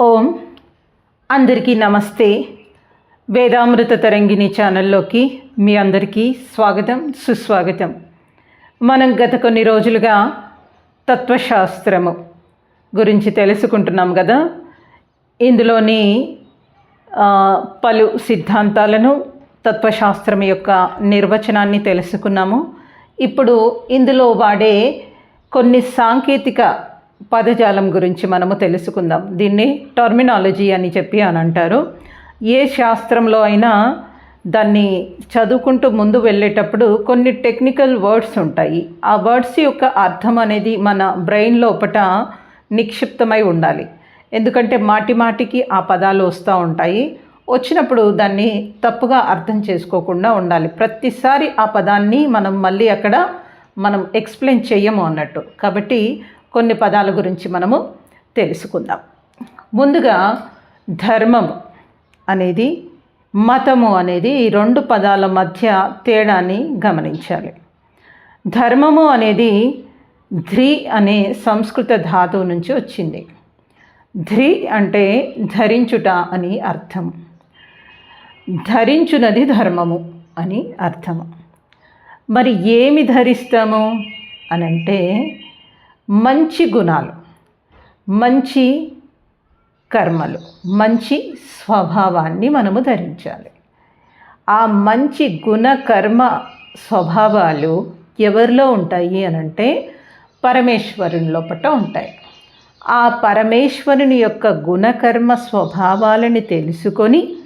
ఓం. అందరికీ నమస్తే. వేదామృత తరంగిణి ఛానల్లోకి మీ అందరికీ స్వాగతం సుస్వాగతం. మనం గత కొన్ని రోజులుగా తత్వశాస్త్రము గురించి తెలుసుకుంటున్నాం కదా. ఇందులోని పలు సిద్ధాంతాలను తత్వశాస్త్రం యొక్క నిర్వచనాన్ని తెలుసుకున్నాము. ఇప్పుడు ఇందులో వాడే కొన్ని సాంకేతిక పదజాలం గురించి మనము తెలుసుకుందాం. దీన్ని టర్మినాలజీ అని చెప్పి అని అంటారు. ఏ శాస్త్రంలో అయినా దాన్ని చదువుకుంటూ ముందు వెళ్ళేటప్పుడు కొన్ని టెక్నికల్ వర్డ్స్ ఉంటాయి. ఆ వర్డ్స్ యొక్క అర్థం అనేది మన బ్రెయిన్ లోపట నిక్షిప్తమై ఉండాలి. ఎందుకంటే మాటి మాటికి ఆ పదాలు వస్తూ ఉంటాయి. వచ్చినప్పుడు దాన్ని తప్పుగా అర్థం చేసుకోకుండా ఉండాలి. ప్రతిసారి ఆ పదాన్ని మనం మళ్ళీ అక్కడ మనం ఎక్స్ప్లెయిన్ చేయము అన్నట్టు. కాబట్టి కొన్ని పదాల గురించి మనము తెలుసుకుందాం. ముందుగా ధర్మము అనేది మతము అనేది ఈ రెండు పదాల మధ్య తేడాన్ని గమనించాలి. ధర్మము అనేది ధ్రి అనే సంస్కృత ధాతువు నుంచి వచ్చింది. ధ్రి అంటే ధరించుట అని అర్థం ధరించునది ధర్మము అని అర్థము. మరి ఏమి ధరిస్తాము? అని అంటే మంచి గుణాలు మంచి కర్మలు మంచి స్వభావాన్ని మనము ధరించాలి. ఆ మంచి గుణ కర్మ స్వభావాలు ఎవరిలో ఉంటాయి అని అంటే పరమేశ్వరుని లోపట ఉంటాయి. ఆ పరమేశ్వరుని యొక్క గుణకర్మ స్వభావాలని తెలుసుకొని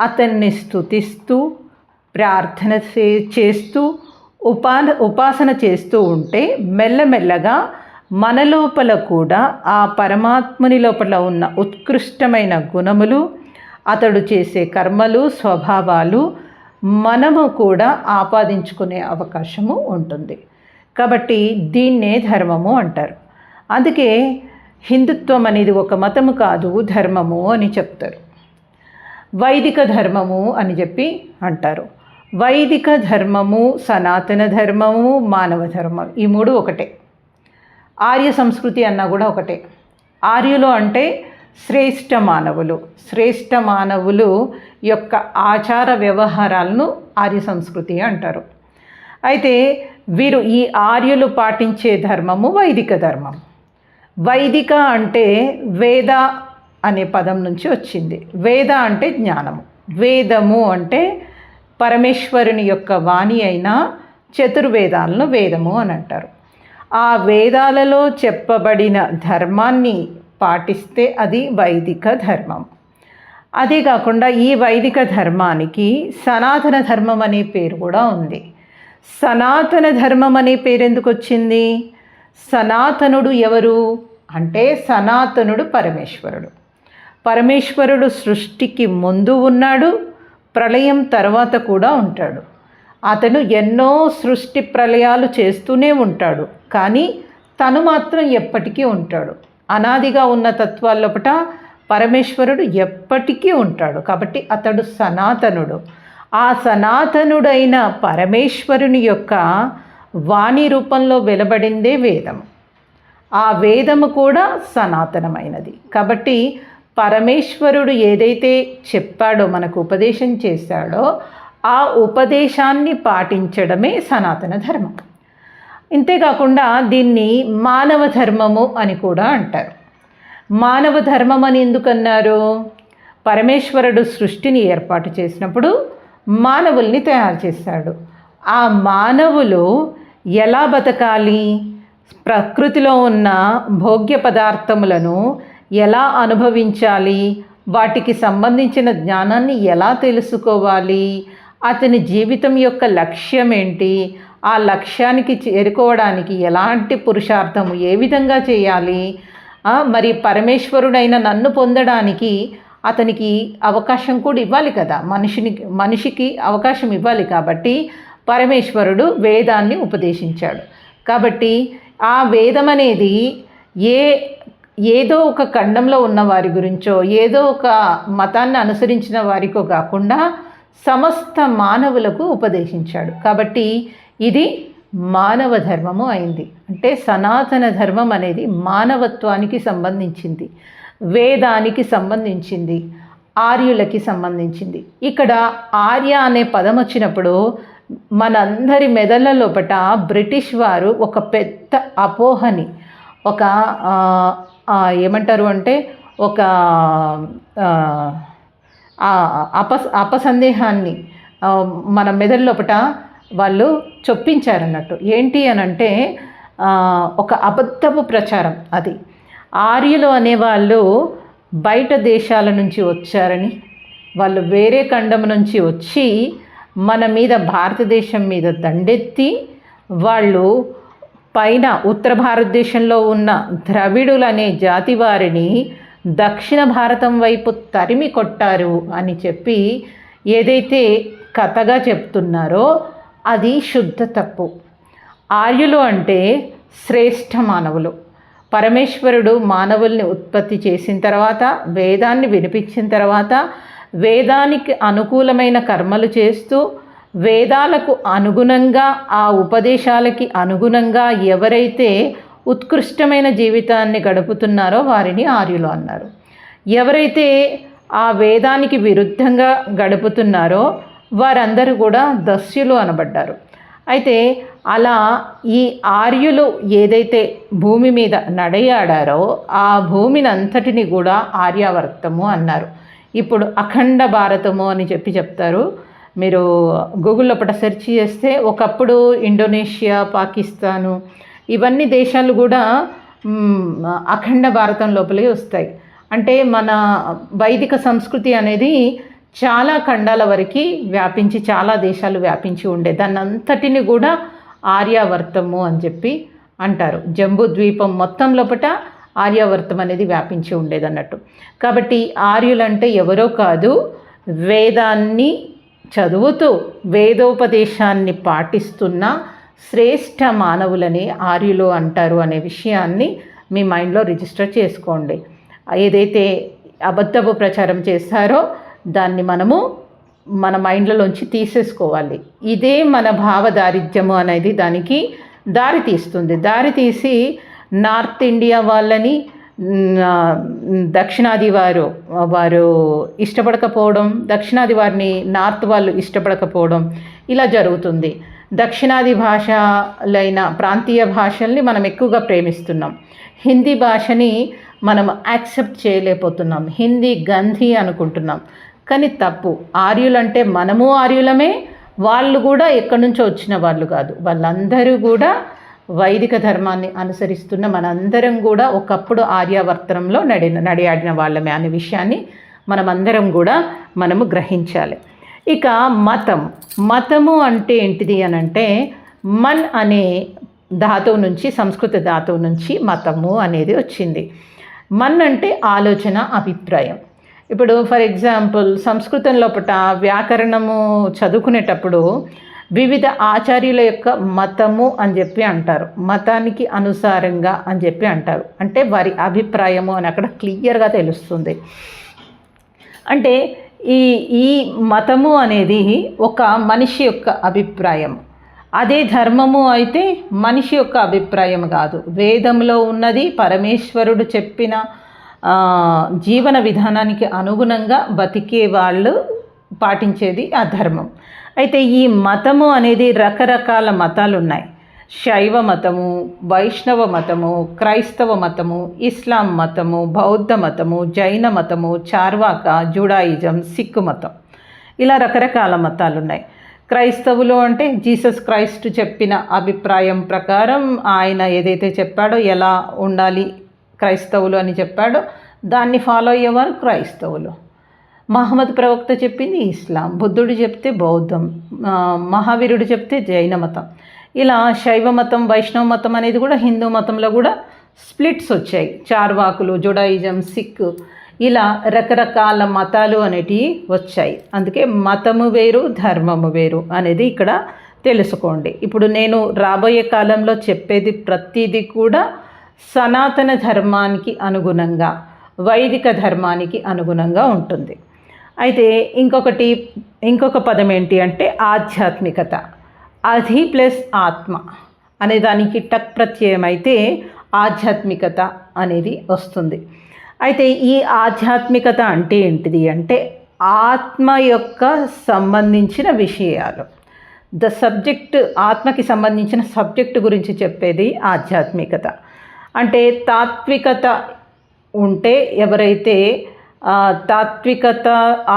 అతన్ని స్తుతిస్తూ ప్రార్థన చే- చేస్తూ ఉపా ఉపాసన చేస్తూ ఉంటే మెల్లమెల్లగా మన లోపల కూడా ఆ పరమాత్ముని లోపల ఉన్న ఉత్కృష్టమైన గుణములు అతడు చేసే కర్మలు స్వభావాలు మనము కూడా ఆపాదించుకునే అవకాశము ఉంటుంది. కాబట్టి దీన్నే ధర్మము అంటారు. అందుకే హిందుత్వం అనేది ఒక మతము కాదు ధర్మము అని చెప్తారు. వైదిక ధర్మము అని చెప్పి అంటారు. వైదిక ధర్మము సనాతన ధర్మము మానవ ధర్మం ఈ మూడు ఒకటే. ఆర్య సంస్కృతి అన్నా కూడా ఒకటే. ఆర్యులు అంటే శ్రేష్ఠ మానవులు. శ్రేష్ఠ మానవులు యొక్క ఆచార వ్యవహారాలను ఆర్య సంస్కృతి అంటారు. అయితే వీరు ఈ ఆర్యులు పాటించే ధర్మము వైదిక ధర్మం. వైదిక అంటే వేద అనే పదం నుంచి వచ్చింది. వేద అంటే జ్ఞానము. వేదము అంటే పరమేశ్వరుని యొక్క వాణి అయిన చతుర్వేదాలను వేదము అని అంటారు. ఆ వేదాలలో చెప్పబడిన ధర్మాన్ని పాటిస్తే అది వైదిక ధర్మం. అదే కాకుండా ఈ వైదిక ధర్మానికి సనాతన ధర్మం అనే పేరు కూడా ఉంది. సనాతన ధర్మం అనే పేరు ఎందుకు వచ్చింది? సనాతనుడు ఎవరు? అంటే సనాతనుడు పరమేశ్వరుడు. పరమేశ్వరుడు సృష్టికి ముందు ఉన్నాడు ప్రళయం తర్వాత కూడా ఉంటాడు. అతను ఎన్నో సృష్టి ప్రళయాలు చేస్తూనే ఉంటాడు. కానీ తను మాత్రం ఎప్పటికీ ఉంటాడు. అనాదిగా ఉన్న తత్వాల్లోపట పరమేశ్వరుడు ఎప్పటికీ ఉంటాడు. కాబట్టి అతడు సనాతనుడు. ఆ సనాతనుడైన పరమేశ్వరుని యొక్క వాణి రూపంలో వెలబడిందే వేదం ఆ వేదము కూడా సనాతనమైనది. కాబట్టి పరమేశ్వరుడు ఏదైతే చెప్పాడో మనకు ఉపదేశం చేశాడో ఆ ఉపదేశాన్ని పాటించడమే సనాతన ధర్మం. ఇంతేకాకుండా దీన్ని మానవ ధర్మము అని కూడా అంటారు. మానవ ధర్మం అని ఎందుకన్నారు? పరమేశ్వరుడు సృష్టిని ఏర్పాటు చేసినప్పుడు మానవుల్ని తయారు చేశాడు ఆ మానవులు ఎలా బతకాలి? ప్రకృతిలో ఉన్న భోగ్య పదార్థములను ఎలా అనుభవించాలి? వాటికి సంబంధించిన జ్ఞానాన్ని ఎలా తెలుసుకోవాలి? అతని జీవితం యొక్క లక్ష్యం ఏంటి? ఆ లక్ష్యానికి చేరుకోవడానికి ఎలాంటి పురుషార్థము ఏ విధంగా చేయాలి? మరి పరమేశ్వరుడైన నన్ను పొందడానికి అతనికి అవకాశం కూడా ఇవ్వాలి కదా. మనిషిని మనిషికి అవకాశం ఇవ్వాలి కాబట్టి పరమేశ్వరుడు వేదాన్ని ఉపదేశించాడు. కాబట్టి ఆ వేదం అనేది ఏ ఏదో ఒక ఖండంలో ఉన్న వారి గురించో ఏదో ఒక మతాన్ని అనుసరించిన వారికో కాకుండా సమస్త మానవులకు ఉపదేశించాడు. కాబట్టి ఇది మానవ ధర్మము అయింది. అంటే సనాతన ధర్మం అనేది మానవత్వానికి సంబంధించింది వేదానికి సంబంధించింది ఆర్యులకి సంబంధించింది. ఇక్కడ ఆర్య అనే పదం వచ్చినప్పుడు మనందరి మెదళ్ళ లోపట బ్రిటిష్ వారు ఒక పెద్ద అపోహని ఒక ఏమంటారు అంటే ఒక అప అపసందేహాన్ని మన మెదడు లోపట వాళ్ళు చొప్పించారన్నట్టు. ఏంటి అని అంటే ఒక అబద్ధపు ప్రచారం అది. ఆర్యులు అనేవాళ్ళు బయట దేశాల నుంచి వచ్చారని వాళ్ళు వేరే ఖండం నుంచి వచ్చి మన మీద భారతదేశం మీద దండెత్తి వాళ్ళు పైన ఉత్తర భారతదేశంలో ఉన్న ద్రవిడులు అనే జాతి వారిని దక్షిణ భారతం వైపు తరిమి కొట్టారు అని చెప్పి ఏదైతే కథగా చెప్తున్నారో అది శుద్ధ తప్పు. ఆర్యులు అంటే శ్రేష్ఠ మానవులు. పరమేశ్వరుడు మానవుల్ని ఉత్పత్తి చేసిన తర్వాత వేదాన్ని వినిపించిన తర్వాత వేదానికి అనుకూలమైన కర్మలు చేస్తూ వేదాలకు అనుగుణంగా ఆ ఉపదేశాలకి అనుగుణంగా ఎవరైతే ఉత్కృష్టమైన జీవితాన్ని గడుపుతున్నారో వారిని ఆర్యులు అన్నారు. ఎవరైతే ఆ వేదానికి విరుద్ధంగా గడుపుతున్నారో వారందరూ కూడా దస్యులు అనబడ్డారు. అయితే అలా ఈ ఆర్యులు ఏదైతే భూమి మీద నడయాడారో ఆ భూమిని అంతటిని కూడా ఆర్యావర్తము అన్నారు. ఇప్పుడు అఖండ భారతము అని చెప్పి చెప్తారు. మీరు గూగుల్లో పట సెర్చ్ చేస్తే ఒకప్పుడు ఇండోనేషియా పాకిస్తాను ఇవన్నీ దేశాలు కూడా అఖండ భారతం లోపలే వస్తాయి. అంటే మన వైదిక సంస్కృతి అనేది చాలా ఖండాల వరకు వ్యాపించి చాలా దేశాలు వ్యాపించి ఉండే దాన్ని అంతటిని కూడా ఆర్యావర్తము అని చెప్పి అంటారు. జంబూ ద్వీపం మొత్తం లోపల ఆర్యావర్తం అనేది వ్యాపించి ఉండేది అన్నట్టు కాబట్టి ఆర్యులంటే ఎవరో కాదు వేదాన్ని చదువుతూ వేదోపదేశాన్ని పాటిస్తున్న శ్రేష్ఠ మానవులని ఆర్యులు అంటారు అనే విషయాన్ని మీ మైండ్లో రిజిస్టర్ చేసుకోండి. ఏదైతే అబద్ధపు ప్రచారం చేస్తారో దాన్ని మనము మన మైండ్లలోంచి తీసేసుకోవాలి. ఇదే మన భావదారిద్ర్యము అనేది దానికి దారి తీస్తుంది. దారి తీసి నార్త్ ఇండియా వాళ్ళని దక్షిణాది వారు వారు ఇష్టపడకపోవడం దక్షిణాది వారిని నార్త్ వాళ్ళు ఇష్టపడకపోవడం ఇలా జరుగుతుంది. దక్షిణాది భాషలైన ప్రాంతీయ భాషల్ని మనం ఎక్కువగా ప్రేమిస్తున్నాం. హిందీ భాషని మనం యాక్సెప్ట్ చేయలేకపోతున్నాం. హిందీ గంధి అనుకుంటున్నాం. కానీ తప్పు. ఆర్యులంటే మనము ఆర్యులమే వాళ్ళు కూడా ఎక్కడి నుంచో వచ్చిన వాళ్ళు కాదు. వాళ్ళందరూ కూడా వైదిక ధర్మాన్ని అనుసరిస్తున్న మనందరం కూడా ఒకప్పుడు ఆర్యావర్తనంలో నడి నడియాడిన వాళ్ళమే అనే విషయాన్ని మనమందరం కూడా మనము గ్రహించాలి. ఇక మతం. మతము అంటే ఏంటిది అని అంటే మన్ అనే ధాతువు నుంచి సంస్కృత ధాతువు నుంచి మతము అనేది వచ్చింది. మన్ అంటే ఆలోచన అభిప్రాయం. ఇప్పుడు ఫర్ ఎగ్జాంపుల్ సంస్కృతం లోపల వ్యాకరణము చదువుకునేటప్పుడు వివిధ ఆచార్యుల యొక్క మతము అని చెప్పి అంటారు. మతానికి అనుసారంగా అని చెప్పి అంటారు. అంటే వారి అభిప్రాయము అని అక్కడ క్లియర్గా తెలుస్తుంది. అంటే ఈ ఈ మతము అనేది ఒక మనిషి యొక్క అభిప్రాయం. అదే ధర్మము అయితే మనిషి యొక్క అభిప్రాయం కాదు. వేదంలో ఉన్నది పరమేశ్వరుడు చెప్పిన జీవన విధానానికి అనుగుణంగా బతికే వాళ్ళు పాటించేది ఆ ధర్మం. అయితే ఈ మతము అనేది రకరకాల మతాలు ఉన్నాయి శైవ మతము వైష్ణవ మతము క్రైస్తవ మతము ఇస్లాం మతము బౌద్ధ మతము జైన మతము చార్వాక జుడాయిజం సిక్కు మతం. ఇలా రకరకాల మతాలు ఉన్నాయి క్రైస్తవులు అంటే జీసస్ క్రైస్ట్ చెప్పిన అభిప్రాయం ప్రకారం ఆయన ఏదైతే చెప్పాడో ఎలా ఉండాలి క్రైస్తవులు అని చెప్పాడో. దాన్ని ఫాలో అయ్యేవారు క్రైస్తవులు. మహమ్మద్ ప్రవక్త చెప్పింది ఇస్లాం. బుద్ధుడు చెప్తే బౌద్ధం. మహావీరుడు చెప్తే జైన మతం. ఇలా శైవ మతం వైష్ణవ మతం అనేది కూడా హిందూ మతంలో కూడా స్ప్లిట్స్ వచ్చాయి. చార్వాకులు జుడాయిజం సిక్ ఇలా రకరకాల మతాలు అనేటివి వచ్చాయి. అందుకే మతము వేరు ధర్మము వేరు అనేది ఇక్కడ తెలుసుకోండి. ఇప్పుడు నేను రాబోయే కాలంలో చెప్పేది ప్రతిదీ కూడా సనాతన ధర్మానికి అనుగుణంగా వైదిక ధర్మానికి అనుగుణంగా ఉంటుంది. అయితే ఇంకొకటి ఇంకొక పదం ఏంటి అంటే ఆధ్యాత్మికత. అధి ప్లస్ ఆత్మ అనే దానికి టక్ ప్రత్యయం అయితే ఆధ్యాత్మికత అనేది వస్తుంది. అయితే ఈ ఆధ్యాత్మికత అంటే ఏంటిది అంటే ఆత్మ యొక్క సంబంధించిన విషయాలు. ద సబ్జెక్ట్ ఆత్మకి సంబంధించిన సబ్జెక్టు గురించి చెప్పేది ఆధ్యాత్మికత. అంటే తాత్వికత ఉంటే ఎవరైతే తాత్వికత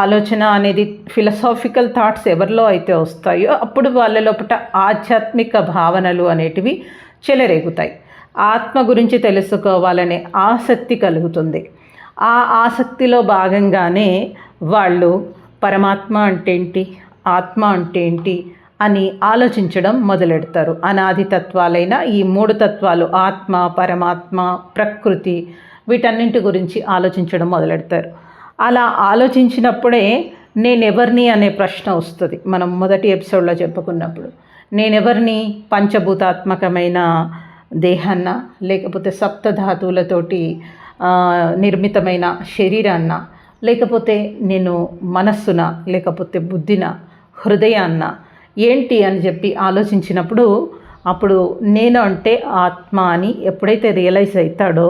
ఆలోచన అనేది ఫిలసాఫికల్ థాట్స్ ఎవరిలో అయితే వస్తాయో అప్పుడు వాళ్ళ లోపల ఆధ్యాత్మిక భావనలు అనేటివి చెలరేగుతాయి. ఆత్మ గురించి తెలుసుకోవాలనే ఆసక్తి కలుగుతుంది. ఆ ఆసక్తిలో భాగంగానే వాళ్ళు పరమాత్మ అంటే ఏంటి ఆత్మ అంటే ఏంటి అని ఆలోచించడం మొదలెడతారు. అనాది తత్వాలైన ఈ మూడు తత్వాలు ఆత్మ పరమాత్మ ప్రకృతి వీటన్నింటి గురించి ఆలోచించడం మొదలెడతారు. అలా ఆలోచించినప్పుడే నేనెవరిని అనే ప్రశ్న వస్తుంది. మనం మొదటి ఎపిసోడ్లో చెప్పుకున్నప్పుడు నేనెవరిని? పంచభూతాత్మకమైన దేహాన్న లేకపోతే సప్తధాతువులతోటి నిర్మితమైన శరీరాన్న లేకపోతే నేను మనస్సున లేకపోతే బుద్ధిన హృదయాన్న ఏంటి అని చెప్పి ఆలోచించినప్పుడు అప్పుడు నేను అంటే ఆత్మ అని ఎప్పుడైతే రియలైజ్ అవుతాడో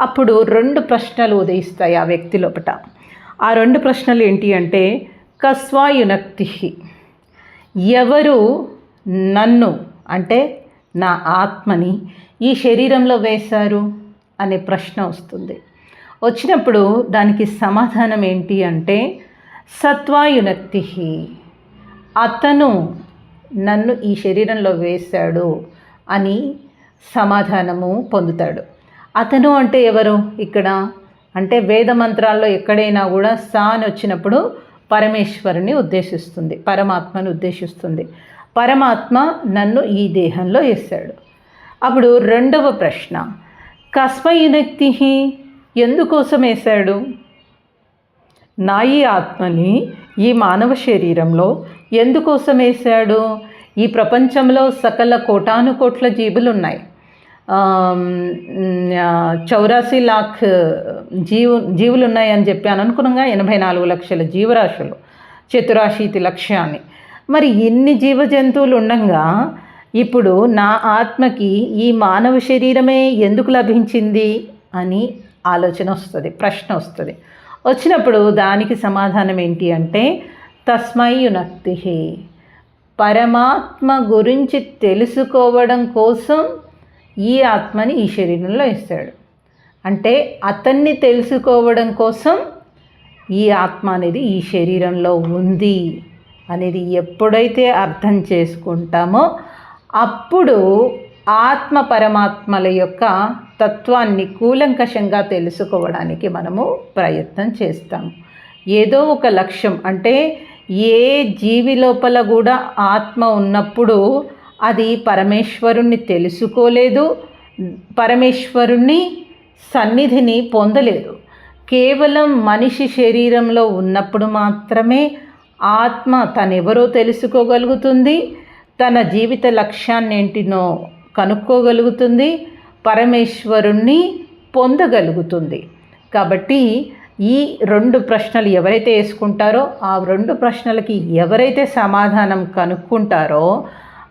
అప్పుడు రెండు ప్రశ్నలు ఉదయిస్తాయి ఆ వ్యక్తి లోపట. ఆ రెండు ప్రశ్నలు ఏంటి అంటే కస్వాయునక్తి ఎవరు నన్ను అంటే నా ఆత్మని ఈ శరీరంలో వేశారు అనే ప్రశ్న వస్తుంది. వచ్చినప్పుడు దానికి సమాధానం ఏంటి అంటే సత్వాయునక్తి అతను నన్ను ఈ శరీరంలో వేశాడు అని సమాధానము పొందుతాడు. అతను అంటే ఎవరు ఇక్కడ? అంటే వేద మంత్రాల్లో ఎక్కడైనా కూడా సా అని వచ్చినప్పుడు పరమేశ్వరుని ఉద్దేశిస్తుంది పరమాత్మను ఉద్దేశిస్తుంది. పరమాత్మ నన్ను ఈ దేహంలో వేశాడు. అప్పుడు రెండవ ప్రశ్న కస్మయునక్తి ఎందుకోసం వేశాడు? నా ఈ ఆత్మని ఈ మానవ శరీరంలో ఎందుకోసం వేశాడు ఈ ప్రపంచంలో సకల కోటాను కోట్ల జీవులు ఉన్నాయి చౌరాసీ లాక్ జీవు జీవులు ఉన్నాయని చెప్పాను అనుకున్నాగా ఎనభై నాలుగు లక్షల జీవరాశులు చతురాశీతి లక్ష్యాన్ని. మరి ఎన్ని జీవ జంతువులు ఉండగా ఇప్పుడు నా ఆత్మకి ఈ మానవ శరీరమే ఎందుకు లభించింది అని ఆలోచన వస్తుంది ప్రశ్న వస్తుంది. వచ్చినప్పుడు దానికి సమాధానం ఏంటి అంటే తస్మై యునక్తి. పరమాత్మ గురించి తెలుసుకోవడం కోసం ఈ ఆత్మని ఈ శరీరంలో ఇస్తాడు. అంటే అతన్ని తెలుసుకోవడం కోసం ఈ ఆత్మ అనేది ఈ శరీరంలో ఉంది అనేది ఎప్పుడైతే అర్థం చేసుకుంటామో అప్పుడు ఆత్మ పరమాత్మల యొక్క తత్వాన్ని కూలంకషంగా తెలుసుకోవడానికి మనము ప్రయత్నం చేస్తాం ఏదో ఒక లక్ష్యం అంటే ఏ జీవి లోపల కూడా ఆత్మ ఉన్నప్పుడు అది పరమేశ్వరుణ్ణి తెలుసుకోలేదు పరమేశ్వరుణ్ణి సన్నిధిని పొందలేదు. కేవలం మనిషి శరీరంలో ఉన్నప్పుడు మాత్రమే ఆత్మ తనెవరో తెలుసుకోగలుగుతుంది తన జీవిత లక్ష్యాన్ని ఏంటినో కనుక్కోగలుగుతుంది పరమేశ్వరుణ్ణి పొందగలుగుతుంది. కాబట్టి ఈ రెండు ప్రశ్నలు ఎవరైతే వేసుకుంటారో ఆ రెండు ప్రశ్నలకి ఎవరైతే సమాధానం కనుక్కుంటారో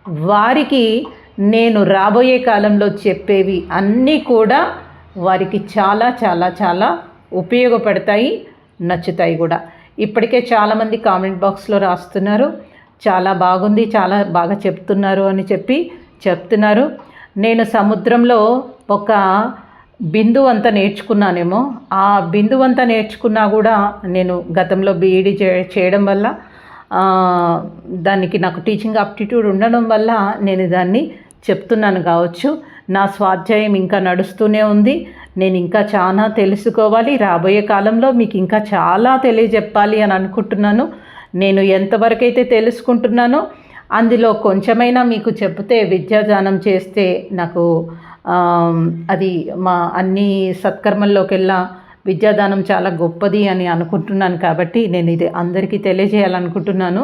వారికి నేను రాబోయే కాలంలో చెప్పేవి అన్నీ కూడా వారికి చాలా చాలా చాలా ఉపయోగపడతాయి నచ్చుతాయి కూడా. ఇప్పటికే చాలామంది కామెంట్ బాక్స్లో రాస్తున్నారు. చాలా బాగుంది చాలా బాగా చెప్తున్నారు అని చెప్పి చెప్తున్నారు. నేను సముద్రంలో ఒక బిందు అంతా నేర్చుకున్నానేమో. ఆ బిందు అంతా నేర్చుకున్నా కూడా నేను గతంలో బీఈడి చేయడం వల్ల దానికి నాకు టీచింగ్ ఆప్టిట్యూడ్ ఉండడం వల్ల నేను దాన్ని చెప్తున్నాను కావచ్చు. నా స్వాధ్యాయం ఇంకా నడుస్తూనే ఉంది. నేను ఇంకా చాలా తెలుసుకోవాలి. రాబోయే కాలంలో మీకు ఇంకా చాలా తెలియజెప్పాలి అని అనుకుంటున్నాను. నేను ఎంతవరకైతే తెలుసుకుంటున్నానో అందులో కొంచెమైనా మీకు చెప్తే విద్యాదానం చేస్తే నాకు అది మా అన్ని సత్కర్మల్లోకెల్లా విద్యాదానం చాలా గొప్పది అని అనుకుంటున్నాను కాబట్టి నేను ఇది అందరికీ తెలియజేయాలనుకుంటున్నాను.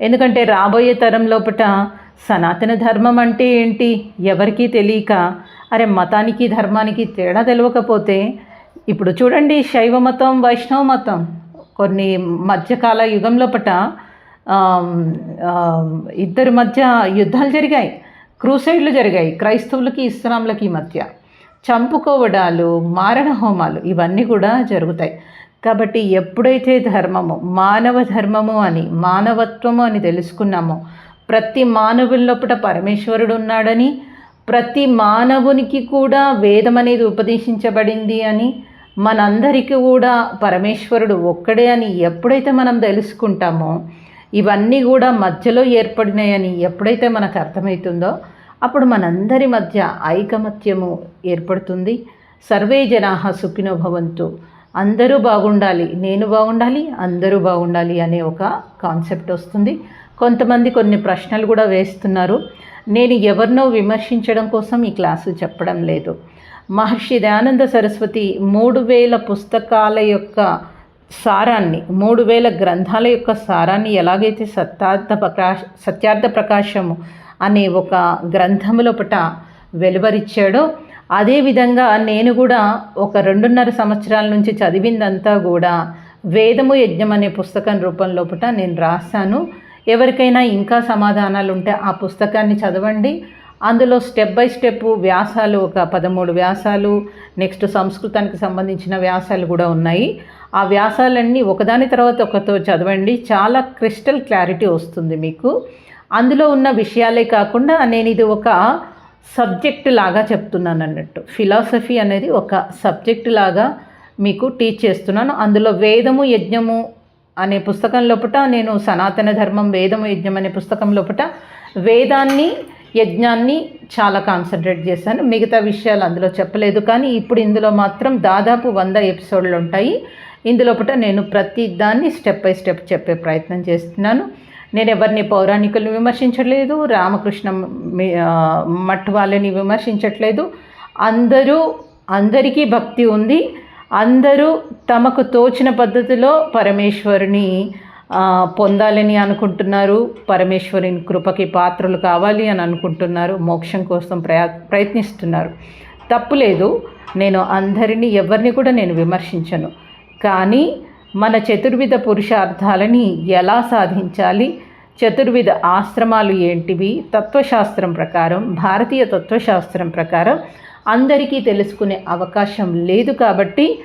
ఎందుకంటే రాబోయే తరం లోపల సనాతన ధర్మం అంటే ఏంటి ఎవరికీ తెలియక అరే మతానికి ధర్మానికి తేడా తెలియకపోతే ఇప్పుడు చూడండి శైవ మతం వైష్ణవ మతం కొన్ని మధ్యకాల యుగం లోపల ఇద్దరి మధ్య యుద్ధాలు జరిగాయి. క్రూసైడ్లు జరిగాయి. క్రైస్తవులకి ఇస్లాంలకి మధ్య. చంపుకోవడాలు మారణ హోమాలు ఇవన్నీ కూడా జరుగుతాయి. కాబట్టి ఎప్పుడైతే ధర్మము మానవ ధర్మము అని మానవత్వము అని తెలుసుకున్నామో ప్రతి మానవుని లోపల పరమేశ్వరుడు ఉన్నాడని ప్రతి మానవునికి కూడా వేదం అనేది ఉపదేశించబడింది అని మనందరికీ కూడా పరమేశ్వరుడు ఒక్కడే అని ఎప్పుడైతే మనం తెలుసుకుంటామో ఇవన్నీ కూడా మధ్యలో ఏర్పడినాయని ఎప్పుడైతే మనకు అర్థమవుతుందో అప్పుడు మనందరి మధ్య ఐకమత్యము ఏర్పడుతుంది. సర్వే జనాహ సుఖినో భవంతు. అందరూ బాగుండాలి నేను బాగుండాలి అందరూ బాగుండాలి అనే ఒక కాన్సెప్ట్ వస్తుంది. కొంతమంది కొన్ని ప్రశ్నలు కూడా వేస్తున్నారు. నేను ఎవరినో విమర్శించడం కోసం ఈ క్లాసు చెప్పడం లేదు. మహర్షి దయానంద సరస్వతి మూడు వేల పుస్తకాల యొక్క సారాన్ని మూడు వేల గ్రంథాల యొక్క సారాన్ని ఎలాగైతే సత్యార్థ ప్రకాశ సత్యార్థ ప్రకాశము అనే ఒక గ్రంథములోపట వెలువరిచ్చాడో అదేవిధంగా నేను కూడా ఒక రెండున్నర సంవత్సరాల నుంచి చదివిందంతా కూడా వేదము యజ్ఞం అనే పుస్తకం రూపంలోపట నేను రాశాను. ఎవరికైనా ఇంకా సమాధానాలు ఉంటే ఆ పుస్తకాన్ని చదవండి. అందులో స్టెప్ బై స్టెప్ వ్యాసాలు ఒక పదమూడు వ్యాసాలు నెక్స్ట్ సంస్కృతానికి సంబంధించిన వ్యాసాలు కూడా ఉన్నాయి. ఆ వ్యాసాలన్నీ ఒకదాని తర్వాత ఒకతో చదవండి చాలా క్రిస్టల్ క్లారిటీ వస్తుంది మీకు. అందులో ఉన్న విషయాలే కాకుండా నేను ఇది ఒక సబ్జెక్ట్ లాగా చెప్తున్నాను అన్నట్టు. ఫిలాసఫీ అనేది ఒక సబ్జెక్ట్ లాగా మీకు టీచ్ చేస్తున్నాను. అందులో వేదము యజ్ఞము అనే పుస్తకం లోపల నేను సనాతన ధర్మం వేదము యజ్ఞం అనే పుస్తకం లోపల వేదాన్ని యజ్ఞాన్ని చాలా కాన్సన్ట్రేట్ చేశాను. మిగతా విషయాలు అందులో చెప్పలేదు. కానీ ఇప్పుడు ఇందులో మాత్రం దాదాపు వంద ఎపిసోడ్లు ఉంటాయి. ఇందులోపట నేను ప్రతి దాన్ని స్టెప్ బై స్టెప్ చెప్పే ప్రయత్నం చేస్తున్నాను. నేను ఎవరిని పౌరాణికులను విమర్శించట్లేదు. రామకృష్ణ మఠ మఠ్ వాళ్ళని విమర్శించట్లేదు. అందరూ అందరికీ భక్తి ఉంది. అందరూ తమకు తోచిన పద్ధతిలో పరమేశ్వరుని పొందాలని అనుకుంటున్నారు. పరమేశ్వరుని కృపకి పాత్రలు కావాలి అని అనుకుంటున్నారు. మోక్షం కోసం ప్రయా ప్రయత్నిస్తున్నారు. తప్పులేదు నేను అందరినీ ఎవరిని కూడా నేను విమర్శించను. కానీ మన చతుర్విధ పురుషార్థాలని ఎలా సాధించాలి? చతుర్విధ ఆశ్రమాలు ఏంటివి? తత్వశాస్త్రం ప్రకారం భారతీయ తత్వశాస్త్రం ప్రకారం అందరికీ తెలుసుకునే అవకాశం లేదు కాబట్టి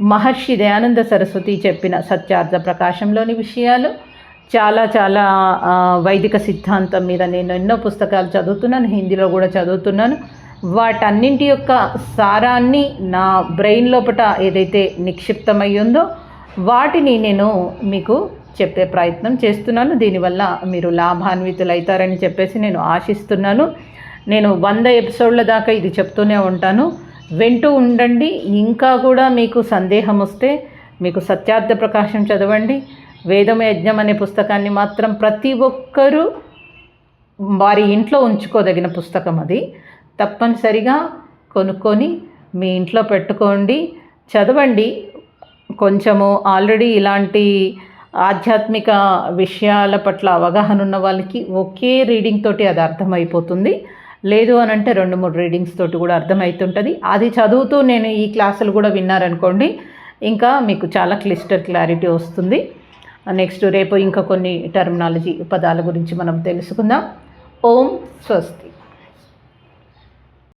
మహర్షి దయానంద సరస్వతి చెప్పిన సత్యార్థ ప్రకాశంలోని విషయాలు చాలా చాలా వైదిక సిద్ధాంతం మీద నేను ఎన్నో పుస్తకాలు చదువుతున్నాను హిందీలో కూడా చదువుతున్నాను. వాటన్నింటి యొక్క సారాన్ని నా బ్రెయిన్ లోపట ఏదైతే నిక్షిప్తమై ఉందో వాటిని నేను మీకు చెప్పే ప్రయత్నం చేస్తున్నాను. దీనివల్ల మీరు లాభాన్వితులవుతారని చెప్పేసి నేను ఆశిస్తున్నాను. నేను వంద ఎపిసోడ్ల దాకా ఇది చెప్తూనే ఉంటాను. వింటూ ఉండండి. ఇంకా కూడా మీకు సందేహం వస్తే మీకు సత్యార్థ ప్రకాశం చదవండి. వేదమ యజ్ఞం అనే పుస్తకాన్ని మాత్రం ప్రతి ఒక్కరూ వారి ఇంట్లో ఉంచుకోదగిన పుస్తకం అది. తప్పనిసరిగా కొనుక్కొని మీ ఇంట్లో పెట్టుకోండి. చదవండి. కొంచెము ఆల్రెడీ ఇలాంటి ఆధ్యాత్మిక విషయాల పట్ల అవగాహన ఉన్న వాళ్ళకి ఒకే రీడింగ్ తోటి అది అర్థమైపోతుంది. లేదు అని అంటే రెండు మూడు రీడింగ్స్ తోటి కూడా అర్థమవుతుంటుంది అది చదువుతూ నేను ఈ క్లాసులు కూడా విన్నారనుకోండి ఇంకా మీకు చాలా క్లిస్టర్ క్లారిటీ వస్తుంది. నెక్స్ట్ రేపు ఇంకా కొన్ని టర్మినాలజీ పదాల గురించి మనం తెలుసుకుందాం. ఓం స్వస్తి.